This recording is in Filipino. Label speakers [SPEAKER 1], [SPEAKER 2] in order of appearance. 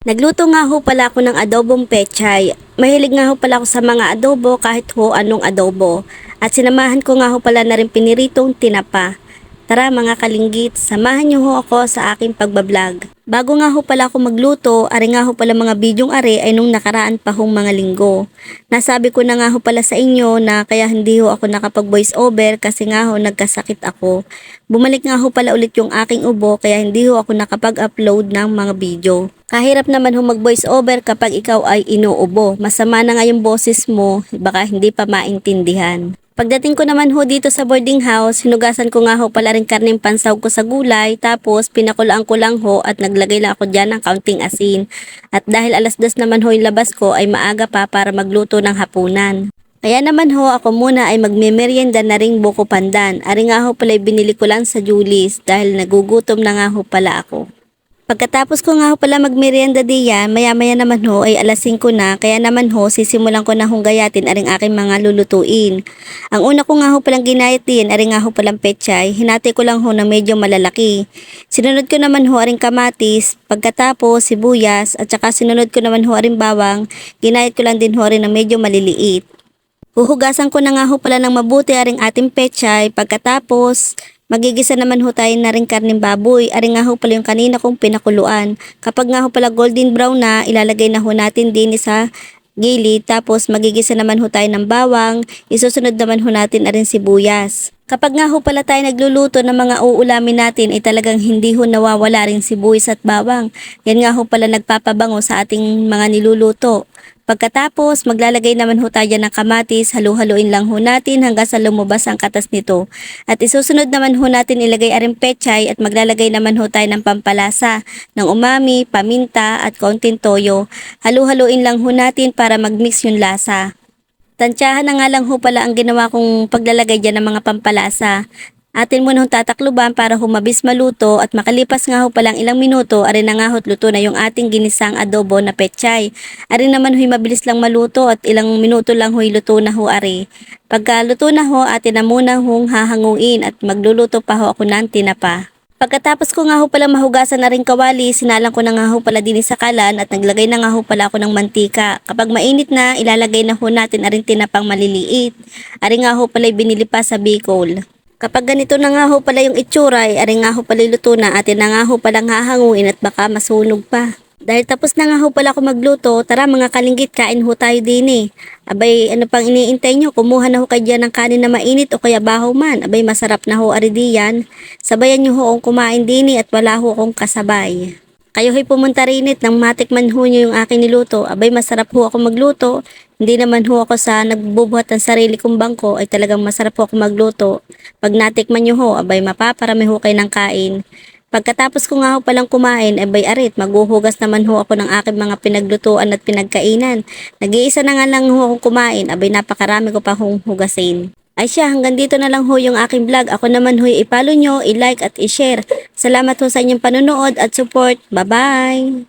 [SPEAKER 1] Nagluto nga ho pala ako ng adobong pechay. Mahilig nga ho pala ako sa mga adobo kahit ho anong adobo. At sinamahan ko nga ho pala na rin piniritong tinapa. Tara mga kalinggit, samahan niyo ho ako sa aking pagbablog. Bago nga ho pala ako magluto, ari nga ho pala mga bidyong are ay nung nakaraan pa hong mga linggo. Nasabi ko na nga ho pala sa inyo na kaya hindi ho ako nakapag voice over kasi nga ho nagkasakit ako. Bumalik nga ho pala ulit yung aking ubo kaya hindi ho ako nakapag-upload ng mga video. Kahirap naman ho mag voice over kapag ikaw ay inuubo. Masama na nga yung boses mo, baka hindi pa maintindihan. Pagdating ko naman ho dito sa boarding house, hinugasan ko nga ho pala rin karneng pansaw ko sa gulay, tapos pinakulaan ko lang ho at naglagay lang ako dyan ng kaunting asin. At dahil alas dos naman ho yung labas ko ay maaga pa para magluto ng hapunan. Kaya naman ho ako muna ay magmemeryenda na ring buko pandan. Ari nga ho pala binili ko lang sa Julie's dahil nagugutom na nga ho pala ako. Pagkatapos ko nga ho pala magmerienda diyan, maya-maya naman ho ay alas 5 na, kaya naman ho sisimulan ko na hong gayatin aring aking mga lulutuin. Ang una ko nga ho palang ginayat din, aring nga ho palang pechay, hinati ko lang ho na medyo malalaki. Sinunod ko naman ho aring kamatis, pagkatapos sibuyas, at saka sinunod ko naman ho aring bawang, ginayat ko lang din ho rin na medyo maliliit. Huhugasan ko na nga ho pala ng mabuti aring ating pechay, pagkatapos Magigisa naman ho tayo na rin karning baboy. Ari nga ho pala yung kanina kong pinakuluan. Kapag nga ho pala golden brown na, ilalagay na ho natin din sa gilid. Tapos magigisa naman ho tayo ng bawang. Isusunod naman ho natin na rin sibuyas. Kapag nga ho pala tayo nagluluto ng mga uulamin natin, ay talagang hindi ho nawawala rin sibuyas at bawang. Yan nga ho pala nagpapabango sa ating mga niluluto. Pagkatapos, maglalagay naman ho tayo ng kamatis, halu-haluin lang ho natin hanggang sa lumabas ang katas nito. At isusunod naman ho natin ilagay aring pechay at maglalagay naman ho tayo ng pampalasa, ng umami, paminta at konting toyo. Halu-haluin lang ho natin para magmix yung lasa. Tansyahan na nga lang ho pala ang ginawa kong paglalagay dyan ng mga pampalasa. Atin muna hong tatakluban para humabis maluto at makalipas nga ho palang ilang minuto, arin na nga ho't luto na yung ating ginisang adobo na pechay. Arin naman ho'y mabilis lang maluto at ilang minuto lang ho'y luto na ho ari. Pagka luto na ho, atin na muna hong hahanguin at magluluto pa ho ako ng tinapa. Pagkatapos ko nga ho pala mahugasan na rin kawali, sinalang ko na nga ho pala din sa kalan at naglagay na nga ho pala ako ng mantika. Kapag mainit na, ilalagay na ho natin aring tinapang maliliit. Ari nga ho pala binili pa sa Bicol. Kapag ganito na nga ho pala yung itsura, ay ari nga ho pala luto na, atin na nga ho palang hahanguin at baka masunog pa. Dahil tapos na nga ho pala ako magluto, tara mga kalinggit, kain ho tayo din eh. Abay, ano pang iniintay nyo? Kumuha na ho kayo dyan ng kanin na mainit o kaya bahaw man. Abay, masarap na ho ari diyan. Sabayan nyo ho akong kumain din eh at wala ho akong kasabay. Kayo ho'y pumunta rinit nang matikman ho nyo yung aking niluto. Abay, masarap ho ako magluto. Hindi naman ho ako sa nagbubuhat ng sarili kong bangko ay talagang masarap ho ako magluto. Pag natikman nyo ho, abay mapaparami ho kayo ng kain. Pagkatapos ko nga ho palang kumain, abay arit, maghuhugas naman ho ako ng aking mga pinaglutuan at pinagkainan. Nag-iisa na nga lang ho akong kumain, abay napakarami ko pa hong hugasin. Ay siya, hanggang dito na lang ho yung aking vlog. Ako naman ho, ipalo nyo, i-like at i-share. Salamat ho sa inyong panonood at support. Bye-bye!